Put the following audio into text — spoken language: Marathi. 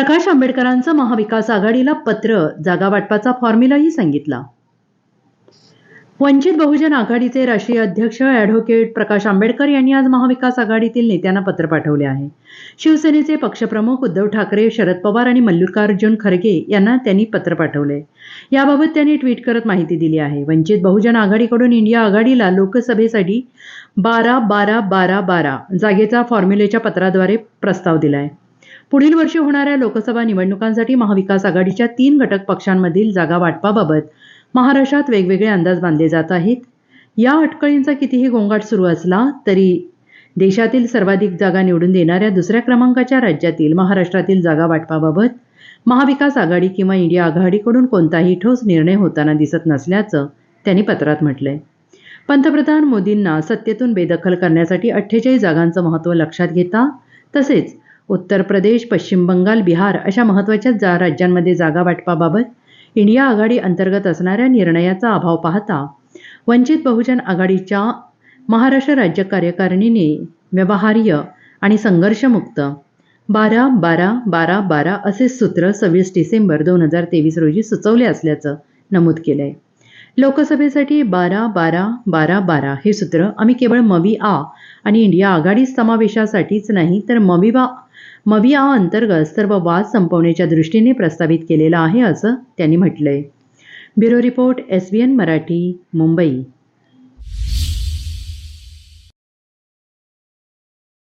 प्रकाश आंबेडकरांचं महाविकास आघाडीला पत्र जागा वाटपाचा फॉर्म्युलाही सांगितला. वंचित बहुजन आघाडीचे राष्ट्रीय अध्यक्ष ॲडव्होकेट प्रकाश आंबेडकर यांनी आज महाविकास आघाडीतील नेत्यांना पत्र पाठवले आहे. शिवसेनेचे पक्षप्रमुख उद्धव ठाकरे शरद पवार आणि मल्लिकार्जुन खरगे यांना त्यांनी पत्र पाठवले. याबाबत त्यांनी ट्विट करत माहिती दिली आहे. वंचित बहुजन आघाडीकडून इंडिया आघाडीला लोकसभेसाठी बारा बारा बारा बारा जागेचा फॉर्म्युलेच्या पत्राद्वारे प्रस्ताव दिलाय. पुढील वर्षी होणाऱ्या लोकसभा निवडणुकांसाठी महाविकास आघाडीच्या तीन घटक पक्षांमधील जागा वाटपाबाबत महाराष्ट्रात वेगवेगळे अंदाज बांधले जात आहेत. या अटकळींचा कितीही गोंगाट सुरू असला तरी देशातील सर्वाधिक जागा निवडून देणाऱ्या दुसऱ्या क्रमांकाच्या राज्यातील महाराष्ट्रातील जागा वाटपाबाबत महाविकास आघाडी किंवा इंडिया आघाडीकडून कोणताही ठोस निर्णय होताना दिसत नसल्याचं त्यांनी पत्रात म्हटलंय. पंतप्रधान मोदींना सत्तेतून बेदखल करण्यासाठी अठ्ठेचाळीस जागांचं महत्त्व लक्षात घेता तसेच उत्तर प्रदेश पश्चिम बंगाल बिहार अशा महत्त्वाच्या जा राज्यांमध्ये जागा वाटपाबाबत इंडिया आघाडी अंतर्गत असणाऱ्या निर्णयाचा अभाव पाहता वंचित बहुजन आघाडीच्या महाराष्ट्र राज्य कार्यकारिणीने व्यवहार्य आणि संघर्षमुक्त बारा बारा बारा बारा असे सूत्र सव्वीस डिसेंबर दोन हजार तेवीस रोजी सुचवले असल्याचं नमूद केलं आहे लोकसभेसाठी बारा बारा बारा बारा हे सूत्र आम्ही केवळ मवी आ आणि इंडिया आघाडी समावेशासाठीच नाही तर मविबा मविया अंतर्गत सर्व वाद संपवण्याच्या दृष्टीने प्रस्तावित केलेलं आहे असं त्यांनी म्हटलंय. Bureau report S B N Marathi Mumbai.